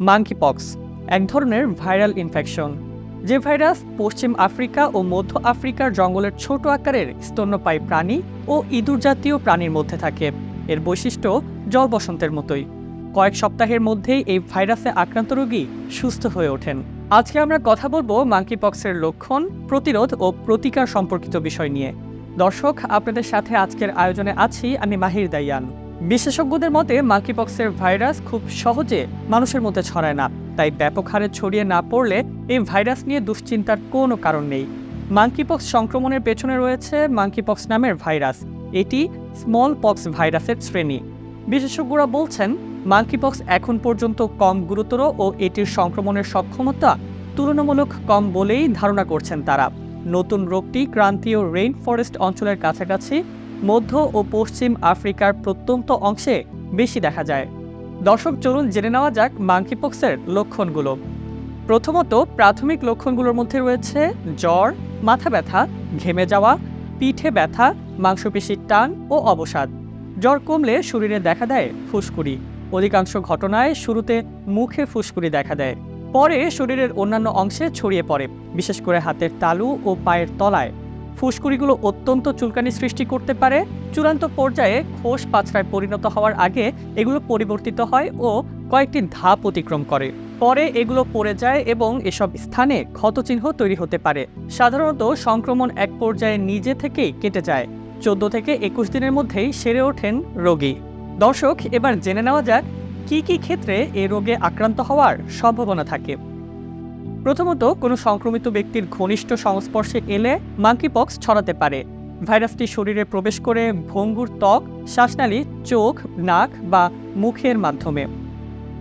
Monkeypox এক ধরনের viral infection যে ভাইরাস পশ্চিম আফ্রিকা ও মধ্য আফ্রিকার জঙ্গলের ছোট আকারের স্তন্যপায়ী প্রাণী ও ইঁদুর জাতীয় প্রাণীর মধ্যে থাকে। এর বৈশিষ্ট্য জল বসন্তের মতোই। কয়েক সপ্তাহের মধ্যেই এই ভাইরাসে আক্রান্ত রোগী সুস্থ হয়ে ওঠেন। আজকে আমরা কথা বলব মাঙ্কিপক্সের লক্ষণ, প্রতিরোধ ও প্রতিকার সম্পর্কিত বিষয় নিয়ে। দর্শক, আপনাদের সাথে আজকের আয়োজনে আছি আমি মাহির দাইয়ান। বিশেষজ্ঞদের মতে মাঙ্কিপক্সের ভাইরাস খুব সহজে মানুষের মধ্যে ছড়ায় না। তাই ব্যাপক হারে ছড়িয়ে না পড়লে এই ভাইরাস নিয়ে দুশ্চিন্তার কোনো কারণ নেই। মাঙ্কিপক্স সংক্রমণের পেছনে রয়েছে মাঙ্কিপক্স নামের ভাইরাস এটি স্মল পক্স ভাইরাসের শ্রেণি। বিশেষজ্ঞরা বলছেন মাঙ্কিপক্স এখন পর্যন্ত কম গুরুতর ও এটির সংক্রমণের সক্ষমতা তুলনামূলক কম বলেই ধারণা করছেন তারা। নতুন রোগটি ক্রান্তীয় রেইন ফরেস্ট অঞ্চলের কাছাকাছি মধ্য ও পশ্চিম আফ্রিকার প্রত্যন্ত অংশে বেশি দেখা যায়। দর্শক, চলুন জেনে নেওয়া যাক মাঙ্কিপক্সের লক্ষণগুলো। প্রথমত, প্রাথমিক লক্ষণগুলোর মধ্যে রয়েছে জ্বর, মাথা ব্যথা, ঘেমে যাওয়া, পিঠে ব্যথা, মাংসপেশির টান ও অবসাদ। জ্বর কমলে শরীরে দেখা দেয় ফুসকুড়ি। অধিকাংশ ঘটনায় শুরুতে মুখে ফুসকুড়ি দেখা দেয়। পরে শরীরের অন্যান্য অংশে ছড়িয়ে পড়ে, বিশেষ করে হাতের তালু ও পায়ের তলায়। ফুসকুড়িগুলো অত্যন্ত চুলকানি সৃষ্টি করতে পারে। চূড়ান্ত পর্যায়ে খোস পাছড়ায় পরিণত হওয়ার আগে এগুলো পরিবর্তিত হয় ও কয়েকটি ধাপ অতিক্রম করে। পরে এগুলো পড়ে যায় এবং এসব স্থানে ক্ষতচিহ্ন তৈরি হতে পারে। সাধারণত সংক্রমণ এক পর্যায়ে নিজে থেকেই কেটে যায়। চোদ্দ থেকে একুশ দিনের মধ্যেই সেরে ওঠেন রোগী। দর্শক, এবার জেনে নেওয়া যাক, কি কি ক্ষেত্রে এ রোগে আক্রান্ত হওয়ার সম্ভাবনা থাকে। প্রথমত, কোনো সংক্রমিত ব্যক্তির ঘনিষ্ঠ সংস্পর্শে এলে মাঙ্কিপক্স ছড়াতে পারে। ভাইরাসটি শরীরে প্রবেশ করে ভঙ্গুর ত্বক, শ্বাসনালী, চোখ, নাক বা মুখের মাধ্যমে।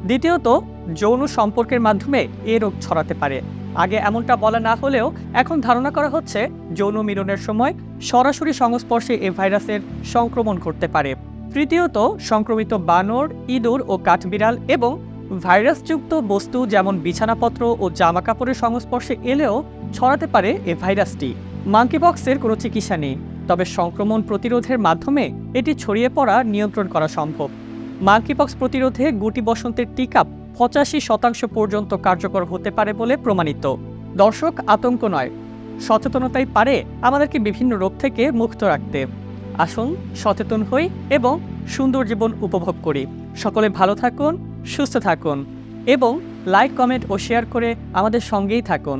দ্বিতীয়ত, যৌন সম্পর্কের মাধ্যমে এ রোগ ছড়াতে পারে। আগে এমনটা বলা না হলেও এখন ধারণা করা হচ্ছে, যৌন মিলনের সময় সরাসরি সংস্পর্শে এ ভাইরাসের সংক্রমণ ঘটতে পারে। তৃতীয়ত, সংক্রমিত বানর, ইঁদুর ও কাঠবিড়াল এবং ভাইরাসযুক্ত বস্তু যেমন বিছানাপত্র ও জামাকাপড়ের সংস্পর্শে এলেও ছড়াতে পারে এ ভাইরাসটি। মাঙ্কিপক্সের কোনো চিকিৎসা নেই, তবে সংক্রমণ প্রতিরোধের মাধ্যমে এটি ছড়িয়ে পড়া নিয়ন্ত্রণ করা সম্ভব। মাঙ্কিপক্স প্রতিরোধে গুটি বসন্তের টিকা পঁচাশি শতাংশ পর্যন্ত কার্যকর হতে পারে বলে প্রমাণিত। দর্শক, আতঙ্ক নয়, সচেতনতাই পারে আমাদেরকে বিভিন্ন রোগ থেকে মুক্ত রাখতে। আসুন সচেতন হই এবং সুন্দর জীবন উপভোগ করি। সকলে ভালো থাকুন সুস্থ থাকুন এবং লাইক কমেন্ট ও শেয়ার করে আমাদের সঙ্গেই থাকুন।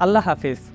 আল্লাহ হাফিজ।